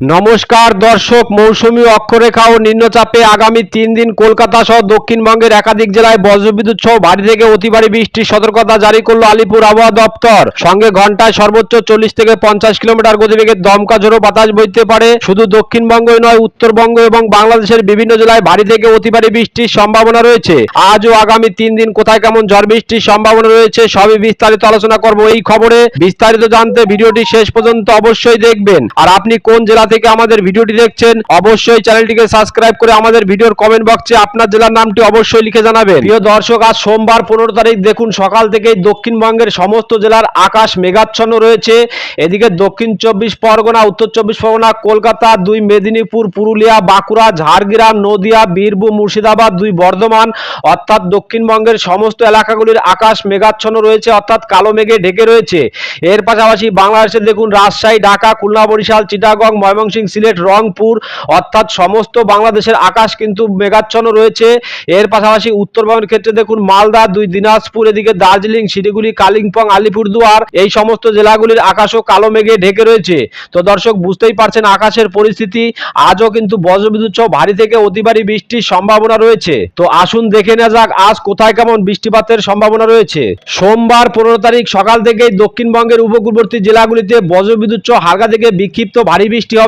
নমস্কার দর্শক, মৌসুমী অক্ষরেখা ও নিম্নচাপে আগামী তিন দিন কলকাতা সহ দক্ষিণবঙ্গের একাধিক জেলায় বজ্রবিদ্যুৎ সহ ভারী থেকে অতি ভারী বৃষ্টির সতর্কতা জারি করল আলিপুর আবহাওয়া দপ্তর। সঙ্গে ঘন্টায় সর্বোচ্চ চল্লিশ থেকে পঞ্চাশ কিলোমিটার গতিবেগে দমকা ঝোড়ো বাতাস বইতে পারে। শুধু দক্ষিণবঙ্গই নয়, উত্তরবঙ্গ এবং বাংলাদেশের বিভিন্ন জেলায় ভারী থেকে অতি ভারী বৃষ্টির সম্ভাবনা রয়েছে। আজ ও আগামী তিন দিন কোথায় কেমন ঝড় বৃষ্টির সম্ভাবনা রয়েছে সবই বিস্তারিত আলোচনা করব এই খবরে। বিস্তারিত জানতে ভিডিওটি শেষ পর্যন্ত অবশ্যই দেখবেন। আর আপনি কোন জেলা থেকে আমাদের ভিডিওটি দেখছেন, অবশ্যই চ্যানেলটিকে সাবস্ক্রাইব করে আমাদের ভিডিওর কমেন্ট বক্সে আপনার জেলার নামটি অবশ্যই লিখে জানাবেন। প্রিয় দর্শক, আজ সোমবার পনেরো তারিখ, দেখুন সকাল থেকেই দক্ষিণবঙ্গের সমস্ত জেলার আকাশ মেঘাচ্ছন্ন রয়েছে। এদিকে দক্ষিণ চব্বিশ পরগনা, উত্তর চব্বিশ পরগনা, কলকাতা, দুই মেদিনীপুর, পুরুলিয়া, বাঁকুড়া, ঝাড়গ্রাম, নদিয়া, বীরভূম, মুর্শিদাবাদ, দুই বর্ধমান, অর্থাৎ দক্ষিণবঙ্গের সমস্ত এলাকাগুলির আকাশ মেঘাচ্ছন্ন রয়েছে, অর্থাৎ কালো মেঘে ঢেকে রয়েছে। এর পাশাপাশি বাংলাদেশে দেখুন রাজশাহী, ঢাকা, খুলনা, বরিশাল, চিটাগং ময়মনসিংহ সিলেট, রংপুর, অর্থাৎ সমস্ত বাংলাদেশের আকাশ কিন্তু মেঘাচ্ছন্ন রয়েছে। এর পাশাপাশি উত্তরবঙ্গের ক্ষেত্রে দেখুন মালদা, দুই দিনাজপুর, এদিকে দার্জিলিং, শিলিগুড়ি, কালিম্পং, আলিপুরদুয়ার, এই সমস্ত জেলাগুলির আকাশও কালো মেঘে ঢেকে রয়েছে। তো দর্শক, বুঝতেই পারছেন আকাশের পরিস্থিতি, আজও কিন্তু বজ্রবিদ্যুৎ সহ ভারী থেকে অতি ভারী বৃষ্টির সম্ভাবনা রয়েছে। তো আসুন দেখে নেওয়া যাক, আজ কোথায় কেমন বৃষ্টিপাতের সম্ভাবনা রয়েছে। সোমবার পনেরো তারিখ সকাল থেকেই দক্ষিণবঙ্গের উপকূলবর্তী জেলাগুলিতে বজ্রবিদ্যুৎ সহ হালকা থেকে বিক্ষিপ্ত ভারী বৃষ্টি হবে।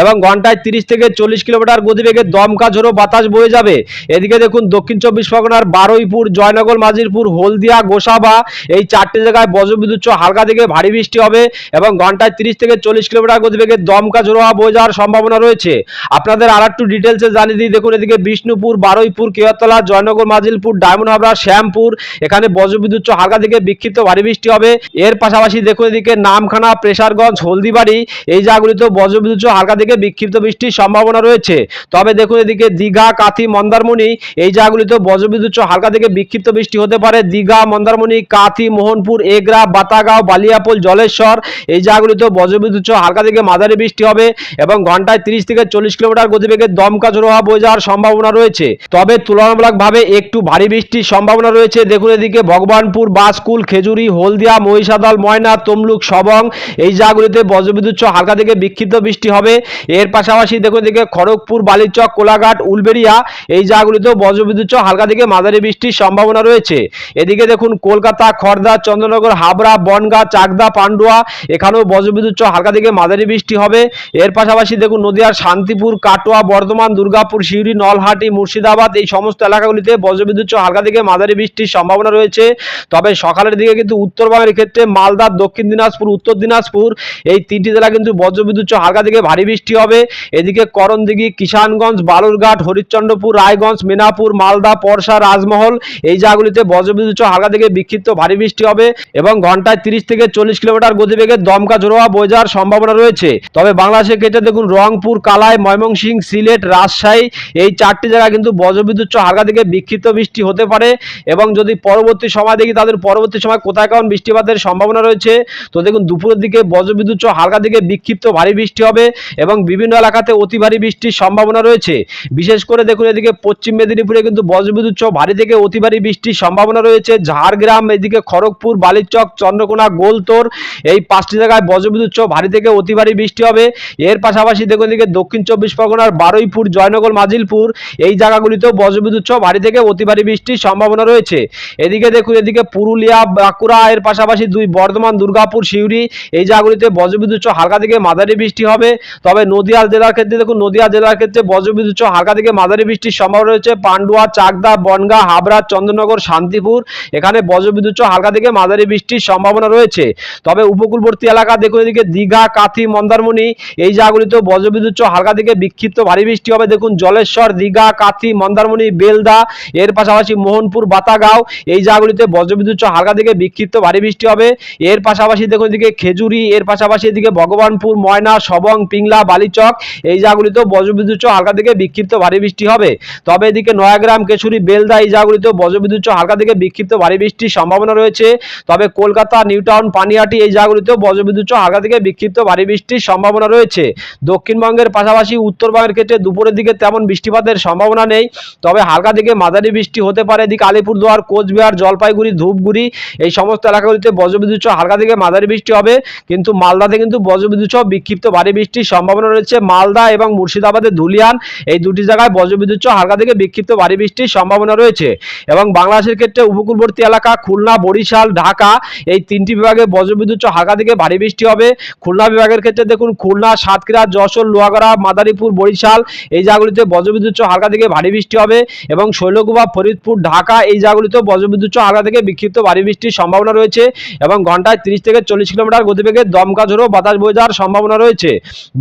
এবং ঘন্টায় তিরিশ থেকে চল্লিশ কিলোমিটার গতিবেগে দমকা ঝোড়ো বাতাস বয়ে যাবে। এদিকে দেখুন দক্ষিণ চব্বিশ পরগনার বারুইপুর, জয়নগর মাজিরপুর হলদিয়া, গোসাবা এই চারটি জায়গায় বজ্রবিদ্যুৎ হালকা থেকে ভারী বৃষ্টি হবে এবং ঘন্টায় তিরিশ থেকে চল্লিশ কিলোমিটার গতিবেগে দমকা ঝোড়ো বয়ে যাওয়ার সম্ভাবনা রয়েছে। আপনাদের আর একটু ডিটেলসে জানিয়ে দিই। দেখুন এদিকে বিষ্ণুপুর, বারুইপুর কেয়াতলা জয়নগর, মাজিলপুর, ডায়মন্ড হাবড়া, শ্যামপুর এখানে বজ্রবিদ্যুৎ হালকা থেকে বিক্ষিপ্ত ভারী বৃষ্টি হবে। এর পাশাপাশি দেখুন এদিকে নামখানা, প্রেসারগঞ্জ, হলদিবাড়ি এই জায়গাগুলিতেও বজ্রবিদ্যুৎ সহ হালকা থেকে বিক্ষিপ্ত বৃষ্টির সম্ভাবনা রয়েছে। তবে দেখুন এদিকে দীঘা, কাথি, মন্দারমণি, এই জায়গাগুলিতেও বজ্রবিদ্যুৎ হালকা থেকে বিক্ষিপ্ত বৃষ্টি হতে পারে। দীঘা, মন্দারমণি, কাথি, মোহনপুর, এগরা, বাতাগাঁও, বালিয়াপোল, জলেশ্বর, এই জায়গাগুলিতেও বজ্রবিদ্যুৎ হালকা থেকে মাঝারি বৃষ্টি হবে এবং ঘন্টায় তিরিশ থেকে চল্লিশ কিলোমিটার গতিবেগে দমকা ঝোড়ো হওয়া বয়ে যাওয়ার সম্ভাবনা রয়েছে। তবে তুলনামূলকভাবে একটু ভারী বৃষ্টির সম্ভাবনা রয়েছে। দেখুন এদিকে ভগবানপুর, বাসকুল, খেজুরি, হলদিয়া, মহিষাদল, ময়না, তমলুক সবং এই জায়গাগুলিতে বজ্রবিদ্যুৎ হালকা থেকে বিক্ষিপ্ত বৃষ্টি হবে। এর পাশাপাশি দেখুন এদিকে খড়গপুর, বালিচক, কোলাঘাট, উলবেড়িয়া, এই জায়গাগুলিতেও বজ্রবিদ্যুৎ হালকা থেকে মাঝারি বৃষ্টির সম্ভাবনা রয়েছে। এদিকে দেখুন কলকাতা খড়দা চন্দ্রনগর, হাবড়া, বনগা, চাকদা, পান্ডুয়া, এখানেও বজ্রবিদ্যুৎ হালকা থেকে মাঝারি বৃষ্টি হবে। এর পাশাপাশি দেখুন নদিয়ার শান্তিপুর, কাটোয়া, বর্ধমান, দুর্গাপুর শিউরি নলহাটি, মুর্শিদাবাদ, এই সমস্ত এলাকাগুলিতে বজ্রবিদ্যুৎ হালকা থেকে মাঝারি বৃষ্টির সম্ভাবনা রয়েছে। তবে সকালের দিকে কিন্তু উত্তরবঙ্গের ক্ষেত্রে মালদা, দক্ষিণ দিনাজপুর, উত্তর দিনাজপুর, এই তিনটি জেলা কিন্তু বজ্রবিদ্যুৎ হালকা থেকে ভারী বৃষ্টি হবে। এদিকে করণদিঘি, কিষানগঞ্জ, বালুরঘাট, হরিশ্চন্দ্রপুর, রায়গঞ্জ, মেনাপুর, মালদা পরশা রাজমহল এই জায়গাগুলিতে বজ্রবিদ্যুৎ হালকা থেকে বিক্ষিপ্ত ভারী বৃষ্টি হবে এবং ঘন্টায় তিরিশ থেকে চল্লিশ কিলোমিটার গতিবেগে দমকা জোড়োয়া বয়ে যাওয়ার সম্ভাবনা রয়েছে। তবে বাংলাদেশের ক্ষেত্রে দেখুন, রংপুর, কালাই, ময়মনসিংহ, সিলেট, রাজশাহী এই চারটি জায়গা কিন্তু বজ্রবিদ্যুৎ হালকা থেকে বিক্ষিপ্ত বৃষ্টি হতে পারে এবং যদি পরবর্তী সময় দেখি তাদের পরবর্তী সময় কোথায় কেমন বৃষ্টিপাতের সম্ভাবনা রয়েছে, তো দেখুন, দুপুরের দিকে বজ্রবিদ্যুৎ হালকা থেকে বিক্ষিপ্ত ভারী বৃষ্টি হবে। এবং বিভিন্ন এলাকাতে অতি ভারী বৃষ্টির সম্ভাবনা রয়েছে। বিশেষ করে দেখুন এদিকে পশ্চিম মেদিনীপুরে কিন্তু বজ্রবিদ্যুৎ সহ ভারী থেকে অতি ভারী বৃষ্টির সম্ভাবনা রয়েছে। ঝাড়গ্রাম, এদিকে খড়গপুর, বালিচক, চন্দ্রকোনা, গোলতোর এই পাঁচটি জায়গায় বজ্রবিদ্যুৎ সহ ভারী থেকে অতি ভারী বৃষ্টি হবে। এর পাশাপাশি দেখুন এদিকে দক্ষিণ চব্বিশ পরগনার বারুইপুর, জয়নগর, মাজিলপুর এই জায়গাগুলিতেও বজ্রবিদ্যুৎ সহ ভারী থেকে অতি ভারী বৃষ্টির সম্ভাবনা রয়েছে। এদিকে দেখুন এদিকে পুরুলিয়া, বাঁকুড়া, এর পাশাপাশি দুই বর্ধমান, দুর্গাপুর শিউরি এই জায়গাগুলিতে বজ্রবিদ্যুৎ সহ হালকা থেকে মাঝারি বৃষ্টি হবে। তবে নদিয়া জেলার ক্ষেত্রে দেখুন, নদিয়া জেলার ক্ষেত্রে বজ্রবিদ্যুৎ হালকা থেকে মাঝারি বৃষ্টির সম্ভাবনা রয়েছে। পান্ডুয়া, চাকদা, বনগা, হাবড়া, চন্দ্রনগর, শান্তিপুর এখানে বজ্রবিদ্যুৎ হালকা থেকে মাঝারি বৃষ্টির সম্ভাবনা রয়েছে। তবে উপকূলবর্তী এলাকা দেখুন, এদিকে দীঘা, কাথি, মন্দারমণি এই জায়গাগুলিতেও বজ্রবিদ্যুৎ হালকা থেকে বিক্ষিপ্ত ভারী বৃষ্টি হবে। দেখুন, জলেশ্বর, দীঘা, কাথি, মন্দারমণি, বেলদা, এর পাশাপাশি মোহনপুর, বাতাগাঁও এই জায়গাগুলিতে বজ্রবিদ্যুৎ হালকা থেকে বিক্ষিপ্ত ভারী বৃষ্টি হবে। এর পাশাপাশি দেখুন, এদিকে খেজুরি, এর পাশাপাশি এদিকে ভগবানপুর, ময়না, সবং পিংলা, বালিচক, এই জায়গাগুলিতেও বজ্রবিদ্যুৎ হালকা থেকে বিক্ষিপ্ত ভারী বৃষ্টি হবে। তবে এদিকে নয়াগ্রাম কেশুরি বেলদা এই জায়গাগুলিতেও বজ্রবিদ্যুৎ হালকা থেকে বিক্ষিপ্ত ভারী বৃষ্টির সম্ভাবনা রয়েছে। তবে কলকাতা, নিউটাউন, পানিহাটি এই জায়গাগুলিতেও বজ্রবিদ্যুৎ হালকা থেকে বিক্ষিপ্ত ভারী বৃষ্টির সম্ভাবনা রয়েছে। দক্ষিণবঙ্গের পাশাপাশি উত্তরবঙ্গের ক্ষেত্রে দুপুরের দিকে তেমন বৃষ্টিপাতের সম্ভাবনা নেই। তবে হালকা থেকে মাঝারি বৃষ্টি হতে পারে। এদিকে আলিপুরদুয়ার, কোচবিহার, জলপাইগুড়ি, ধূপগুড়ি এই সমস্ত এলাকাগুলিতে বজ্রবিদ্যুৎ হালকা থেকে মাঝারি বৃষ্টি হবে। কিন্তু মালদাতে কিন্তু বজ্রবিদ্যুৎ বিক্ষিপ্ত ভারী বৃষ্টি বৃষ্টির সম্ভাবনা রয়েছে মালদা এবং মুর্শিদাবাদের ধুলিয়ান। এই দুটি জায়গায় বজ্রবিদ্যুৎ হালকা থেকে বিক্ষিপ্ত ভারী বৃষ্টির সম্ভাবনা রয়েছে। এবং বাংলাদেশের ক্ষেত্রে উপকূলবর্তী এলাকা খুলনা, বরিশাল, ঢাকা এই তিনটি বিভাগে বজ্রবিদ্যুৎ হালকা থেকে ভারী বৃষ্টি হবে। খুলনা বিভাগের ক্ষেত্রে দেখুন খুলনা, সাতক্ষীরা, যশোর, লোহাগড়া, মাদারীপুর, বরিশাল এই জায়গাগুলিতে বজ্রবিদ্যুৎ হালকা থেকে ভারী বৃষ্টি হবে এবং শৈলকুপা ফরিদপুর, ঢাকা এই জায়গাগুলিতেও বজ্রবিদ্যুৎ হালকা থেকে বিক্ষিপ্ত ভারী বৃষ্টির সম্ভাবনা রয়েছে এবং ঘন্টায় তিরিশ থেকে চল্লিশ কিলোমিটার গতিবেগে দমকা ঝোড়ো বাতাস বয়ে যাওয়ার সম্ভাবনা রয়েছে।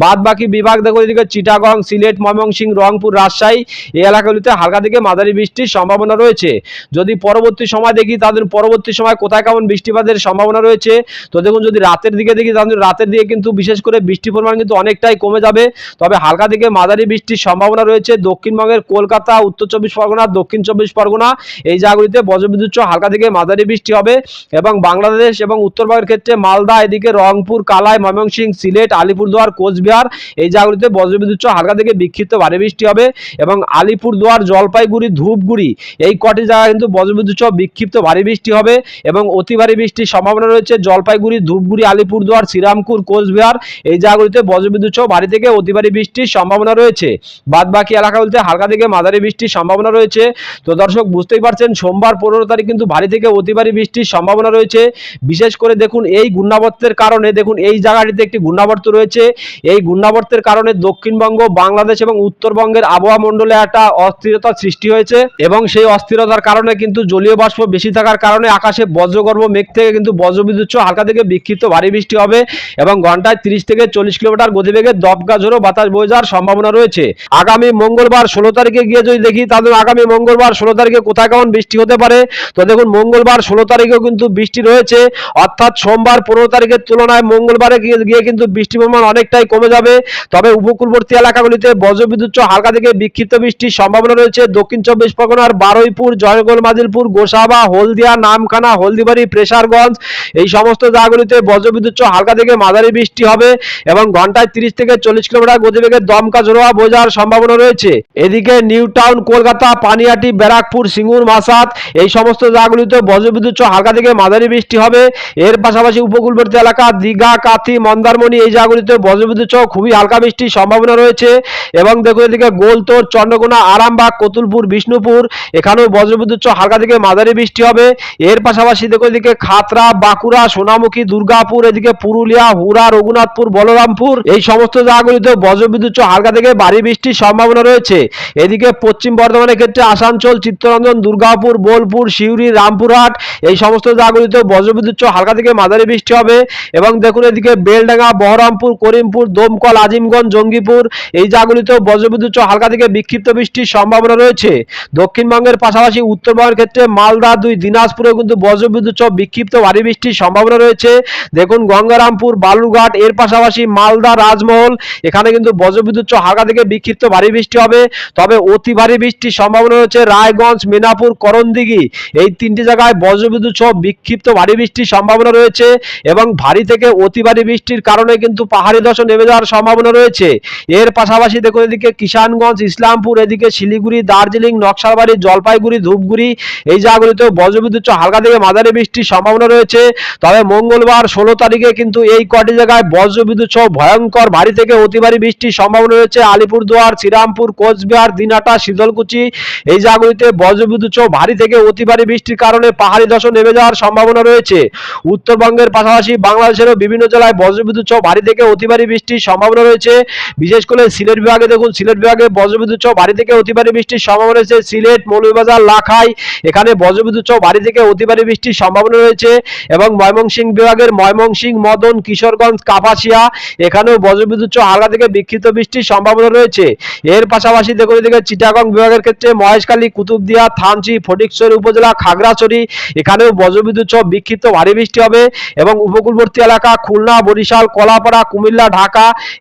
বাদ বাকি বিভাগ দেখো এদিকে চিটাগং, সিলেট, ময়মনসিংহ, রংপুর, রাজশাহী, এই এলাকাগুলিতে হালকা থেকে মাঝারি বৃষ্টির সম্ভাবনা রয়েছে। যদি পরবর্তী সময় দেখি তাদের পরবর্তী সময় কোথায় কেমন বৃষ্টিপাতের সম্ভাবনা রয়েছে? তো দেখুন যদি রাতের দিকে দেখি তাহলে রাতের দিকে কিন্তু বিশেষ করে বৃষ্টির পরিমাণ কিন্তু অনেকটাই কমে যাবে। তবে হালকা থেকে মাঝারি বৃষ্টির সম্ভাবনা রয়েছে দক্ষিণবঙ্গের কলকাতা, উত্তর চব্বিশ পরগনা, দক্ষিণ চব্বিশ পরগনা। এই জায়গাগুলিতে বজ্রবিদ্যুৎ হালকা থেকে মাঝারি বৃষ্টি হবে এবং বাংলাদেশ এবং উত্তরবঙ্গের ক্ষেত্রে মালদা, এদিকে রংপুর, কালাই, ময়মনসিংহ, সিলেট, আলিপুরদুয়ার কোচবিহার। এই জায়গাগুলিতে বজ্রবিদ্যুৎ হালকা থেকে বিক্ষিপ্ত ভারী বৃষ্টি হবে এবং আলিপুরদুয়ার, জলপাইগুড়ি, ধূপগুড়ি এই কটি জায়গায় কিন্তু বজ্রবিদ্যুৎ বিক্ষিপ্ত ভারী বৃষ্টি হবে এবং অতি ভারী বৃষ্টির সম্ভাবনা রয়েছে জলপাইগুড়ি, ধূপগুড়ি, আলিপুরদুয়ার, শ্রীরামপুর, কোচবিহার। এই জায়গাগুলিতে বজ্রবিদ্যুৎ সহ ভারী থেকে অতি ভারী বৃষ্টির সম্ভাবনা রয়েছে। বাদ বাকি এলাকাগুলিতে হালকা থেকে মাঝারি বৃষ্টির সম্ভাবনা রয়েছে। তো দর্শক, বুঝতেই পারছেন, সোমবার পনেরো তারিখ কিন্তু ভারী থেকে অতি ভারী বৃষ্টির সম্ভাবনা রয়েছে। বিশেষ করে দেখুন, এই ঘূর্ণাবর্তের কারণে দেখুন, এই জায়গাটিতে একটি ঘূর্ণাবর্ত রয়েছে। এই ঘূর্ণাবর্তের কারণে দক্ষিণবঙ্গ, বাংলাদেশ এবং উত্তরবঙ্গের আবহাওয়া মণ্ডলে একটা অস্থিরতার সৃষ্টি হয়েছে এবং সেই অস্থিরতার কারণে কিন্তু জলীয় বাষ্প বেশি থাকার কারণে আকাশে বজ্রগর্ভ মেঘ থেকে কিন্তু বজ্রবিদ্যুৎ হালকা থেকে বিক্ষিপ্ত ভারী বৃষ্টি হবে এবং ঘন্টায় তিরিশ থেকে চল্লিশ কিলোমিটার গতিবেগে দপকা ঝোড়ো বাতাস বয়ে যাওয়ার সম্ভাবনা রয়েছে। আগামী মঙ্গলবার ষোলো তারিখে গিয়ে যদি দেখি, তাহলে আগামী মঙ্গলবার ষোলো তারিখে কোথায় কেমন বৃষ্টি হতে পারে? তো দেখুন, মঙ্গলবার ষোলো তারিখেও কিন্তু বৃষ্টি রয়েছে। অর্থাৎ সোমবার পনেরো তারিখের তুলনায় মঙ্গলবারে গিয়ে কিন্তু বৃষ্টির পরিমাণ অনেকটাই কমে যাবে। তবে উপকূলবর্তী এলাকাগুলিতে বজ্রবিদ্যুৎ হালকা থেকে বিক্ষিপ্ত বৃষ্টির সম্ভাবনা রয়েছে। দক্ষিণ চব্বিশ পরগনার বারুইপুর, জয়গোল, মাদিলপুর, গোসাবা, হলদিয়া, নামখানা, হলদিবাড়ি, প্রেসারগঞ্জ এই সমস্ত জায়গাগুলিতে বজ্রবিদ্যুৎ হালকা থেকে মাঝারি বৃষ্টি হবে এবং ঘন্টায় তিরিশ থেকে চল্লিশ কিলোমিটার গতিবেগে দমকা ঝোড়োয়া বোঝার সম্ভাবনা রয়েছে। এদিকে নিউ টাউন, কলকাতা, পানিয়াটি, ব্যারাকপুর, সিঙ্গুর মাসাত এই সমস্ত জায়গাগুলিতে বজ্রবিদ্যুৎ হালকা থেকে মাঝারি বৃষ্টি হবে। এর পাশাপাশি উপকূলবর্তী এলাকা, দীঘা, কাথি, মন্দারমণি এই জায়গাগুলিতে বজ্রবিদ্যুৎ সহ খুবই হালকা বৃষ্টির সম্ভাবনা রয়েছে। এবং দেখুন এদিকে গোলতোর, চন্দ্রকোনা, আরামবাগ, কতুলপুর, বিষ্ণুপুর, এখানেও বজ্রবিদ্যুৎ সহ হালকা থেকে মাঝারি বৃষ্টি হবে। এর পাশাপাশি দেখুন এদিকে খাতরা, বাঁকুড়া, সোনামুখী, দুর্গাপুর, এদিকে পুরুলিয়া হুরা রঘুনাথপুর, বলরামপুর, এই সমস্ত জায়গাগুলিতে বজ্রবিদ্যুৎ সহ হালকা থেকে ভারী বৃষ্টির সম্ভাবনা রয়েছে। এদিকে পশ্চিম বর্ধমানের ক্ষেত্রে আসানসোল, চিত্তরঞ্জন, দুর্গাপুর, বোলপুর, সিউড়ি, রামপুরহাট, এই সমস্ত জায়গাগুলিতে বজ্রবিদ্যুৎ সহ হালকা থেকে মাঝারি বৃষ্টি হবে। এবং দেখুন এদিকে বেলডাঙ্গা, বহরমপুর, করিমপুর দমকল, আজিমগঞ্জ, জঙ্গিপুর, এই জায়গাগুলিতেও বজ্রবিদ্যুৎ হালকা থেকে বিক্ষিপ্ত বৃষ্টির সম্ভাবনা রয়েছে। দক্ষিণবঙ্গের পাশাপাশি উত্তরবঙ্গের ক্ষেত্রে মালদা দুই, দিনাজপুরে কিন্তু বজ্রবিদ্যুৎ বিক্ষিপ্ত ভারী বৃষ্টির সম্ভাবনা রয়েছে। দেখুন, গঙ্গারামপুর, বালুরঘাট, এর পাশাপাশি মালদা, রাজমহল, এখানে কিন্তু বজ্রবিদ্যুৎ হালকা থেকে বিক্ষিপ্ত ভারী বৃষ্টি হবে। তবে অতি ভারী বৃষ্টির সম্ভাবনা রয়েছে রায়গঞ্জ মেনাপুর করণদিঘি। এই তিনটি জায়গায় বজ্রবিদ্যুৎ সহ বিক্ষিপ্ত ভারী বৃষ্টির সম্ভাবনা রয়েছে এবং ভারী থেকে অতি ভারী বৃষ্টির কারণে কিন্তু পাহাড়ি ধস নেমে যাওয়ার সম্ভাবনা রয়েছে। এর পাশাপাশি দেখুন এদিকে কিষানগঞ্জ, ইসলামপুর, এদিকে শিলিগুড়ি, দার্জিলিং, নকশালবাড়ি, জলপাইগুড়ি, ধূপগুড়ি, এই জায়গাগুলিতেও বজ্রবিদ্যুৎ হালকা থেকে মাঝারি বৃষ্টির সম্ভাবনা রয়েছে। তবে মঙ্গলবার ষোলো তারিখে কিন্তু এই কটি জায়গায় বজ্রবিদ্যুৎ সহ ভয়ঙ্কর ভারী থেকে অতি ভারী বৃষ্টির সম্ভাবনা রয়েছে। আলিপুরদুয়ার, শ্রীরামপুর, কোচবিহার দিনহাটা শীতলকুচি, এই জায়গাগুলিতে বজ্রবিদ্যুৎ সহ ভারী থেকে অতি ভারী বৃষ্টির কারণে পাহাড়ি ধস নেমে যাওয়ার সম্ভাবনা রয়েছে। উত্তরবঙ্গের পাশাপাশি বাংলাদেশেরও বিভিন্ন জেলায় বজ্রবিদ্যুৎ সহ ভারী থেকে অতি ভারী বৃষ্টির সম্ভাবনা রয়েছে। বিশেষ করে সিলেট বিভাগে দেখুন, সিলেট বিভাগে বজ্রবিদ্যুৎ সহ ভারী থেকে অতি বৃষ্টির সম্ভাবনা রয়েছে। সিলেট, মৌলভীবাজার, লাখাই, এখানে বজ্রবিদ্যুৎ সহ ভারী থেকে অতি বৃষ্টির সম্ভাবনা রয়েছে এবং ময়মনসিংহ বিভাগের ময়মনসিংহ, মদন, কিশোরগঞ্জ, কাপাসিয়া, এখানেও বজ্রবিদ্যুৎ সহ হালকা থেকে বিক্ষিপ্ত বৃষ্টির সম্ভাবনা রয়েছে। এর পাশাপাশি দেখুন এদিকে চিটাগং বিভাগের ক্ষেত্রে মহেশখালী, কুতুবদিয়া, থানচি, ফটিকছড়ি উপজেলা, খাগড়াছড়ি, এখানেও বজ্রবিদ্যুৎ সহ বিক্ষিপ্ত ভারী বৃষ্টি হবে এবং উপকূলবর্তী এলাকা খুলনা, বরিশাল, কলাপাড়া, কুমিল্লা, ঢাকা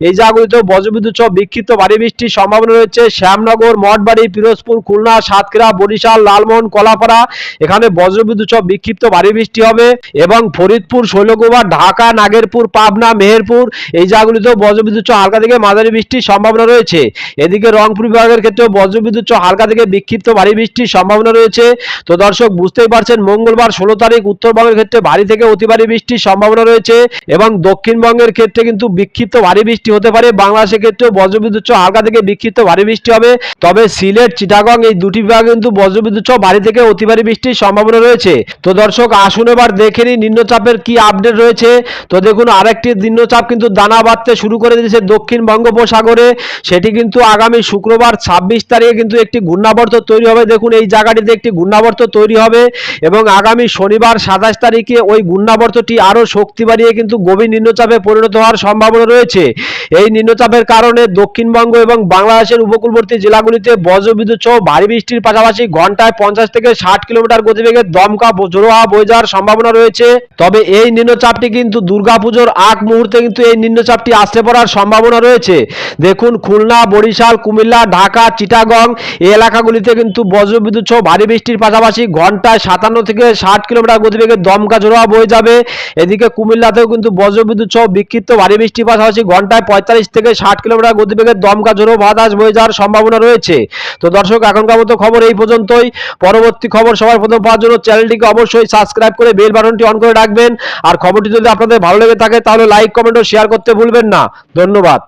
এই জায়গাগুলিতেও বজ্রবিদ্যুৎ সহ বিক্ষিপ্ত ভারী বৃষ্টির সম্ভাবনা রয়েছে। শ্যামনগর, মঠবাড়ি, পিরোজপুর, খুলনা, সাতক্ষীরা, বরিশাল, লালমোহন, কলাপাড়া এখানে বজ্রবিদ্যুৎ সহ বিক্ষিপ্ত ভারী বৃষ্টি হবে এবং ফরিদপুর শৈলকুপা ঢাকা, নাগেরপুর, পাবনা, মেহেরপুর এই জায়গাগুলিতেও বজ্রবিদ্যুৎ সহ হালকা থেকে মাঝারি বৃষ্টির সম্ভাবনা রয়েছে। এদিকে রংপুর বিভাগের ক্ষেত্রেও বজ্রবিদ্যুৎ সহ হালকা থেকে বিক্ষিপ্ত ভারী বৃষ্টির সম্ভাবনা রয়েছে। তো দর্শক, বুঝতেই পারছেন মঙ্গলবার ষোলো তারিখ উত্তরবঙ্গের ক্ষেত্রে ভারী থেকে অতি ভারী বৃষ্টির সম্ভাবনা রয়েছে এবং দক্ষিণবঙ্গের ক্ষেত্রে কিন্তু বিক্ষিপ্ত বিক্ষিপ্ত ভারী বৃষ্টি হতে পারে। বাংলাদেশের ক্ষেত্রেও বজ্রবিদ্যুৎ হালকা থেকে বিক্ষিপ্ত ভারী বৃষ্টি হবে। তবে সিলেট, চিটাগং এই দুটি বিভাগে কিন্তু বজ্রবিদ্যুৎ ভারী থেকে অতি ভারী বৃষ্টির সম্ভাবনা রয়েছে। তো দর্শক, আসুন এবার দেখে নিই নিম্নচাপের কি আপডেট রয়েছে। তো দেখুন, আরেকটি নিম্নচাপ কিন্তু দানা বাঁধতে শুরু করে দিয়েছে দক্ষিণ বঙ্গোপসাগরে। সেটি কিন্তু আগামী শুক্রবার ছাব্বিশ তারিখে কিন্তু একটি ঘূর্ণাবর্ত তৈরি হবে। দেখুন, এই জায়গাটিতে একটি ঘূর্ণাবর্ত তৈরি হবে এবং আগামী শনিবার সাতাশ তারিখে ওই ঘূর্ণাবর্তটি আরও শক্তি বাড়িয়ে কিন্তু গভীর নিম্নচাপে পরিণত হওয়ার সম্ভাবনা রয়েছে। এই নিম্নচাপের কারণে দক্ষিণবঙ্গ এবং বাংলাদেশের উপকূলবর্তী জেলাগুলিতে বজ্রবিদ্যুৎ সহ ভারী বৃষ্টির পাশাপাশি ঘন্টায় পঞ্চাশ থেকে ষাট কিলোমিটার গতিবেগে দমকা জোরো বয়ে যাওয়ার সম্ভাবনা রয়েছে। তবে এই নিম্নচাপটি কিন্তু দুর্গাপুজোর আগ মুহূর্তে কিন্তু এই নিম্নচাপটি আসতে পড়ার সম্ভাবনা রয়েছে। দেখুন, খুলনা, বরিশাল, কুমিল্লা, ঢাকা, চিটাগং এই এলাকাগুলিতে কিন্তু বজ্রবিদ্যুৎ সহ ভারী বৃষ্টির পাশাপাশি ঘন্টায় সাতান্ন থেকে ষাট কিলোমিটার গতিবেগে দমকা জোড়া বয়ে যাবে। এদিকে কুমিল্লাতেও কিন্তু বজ্রবিদ্যুৎ সহ বিক্ষিপ্ত ভারী বৃষ্টির পাশাপাশি ঘন্টায় পঁয়তাল্লিশ থেকে ষাট কিলোমিটার গতিবেগের দমকা ঝোড়ো বাতাস বয়ে যাওয়ার সম্ভাবনা রয়েছে। তো দর্শক, এখনকার মতো খবর এই পর্যন্তই। পরবর্তী খবর সবার প্রথম পাওয়ার জন্য চ্যানেলটিকে অবশ্যই সাবস্ক্রাইব করে বেল বাটনটি অন করে রাখবেন। আর খবরটি যদি আপনাদের ভালো লেগে থাকে, তাহলে লাইক, কমেন্ট ও শেয়ার করতে ভুলবেন না। ধন্যবাদ।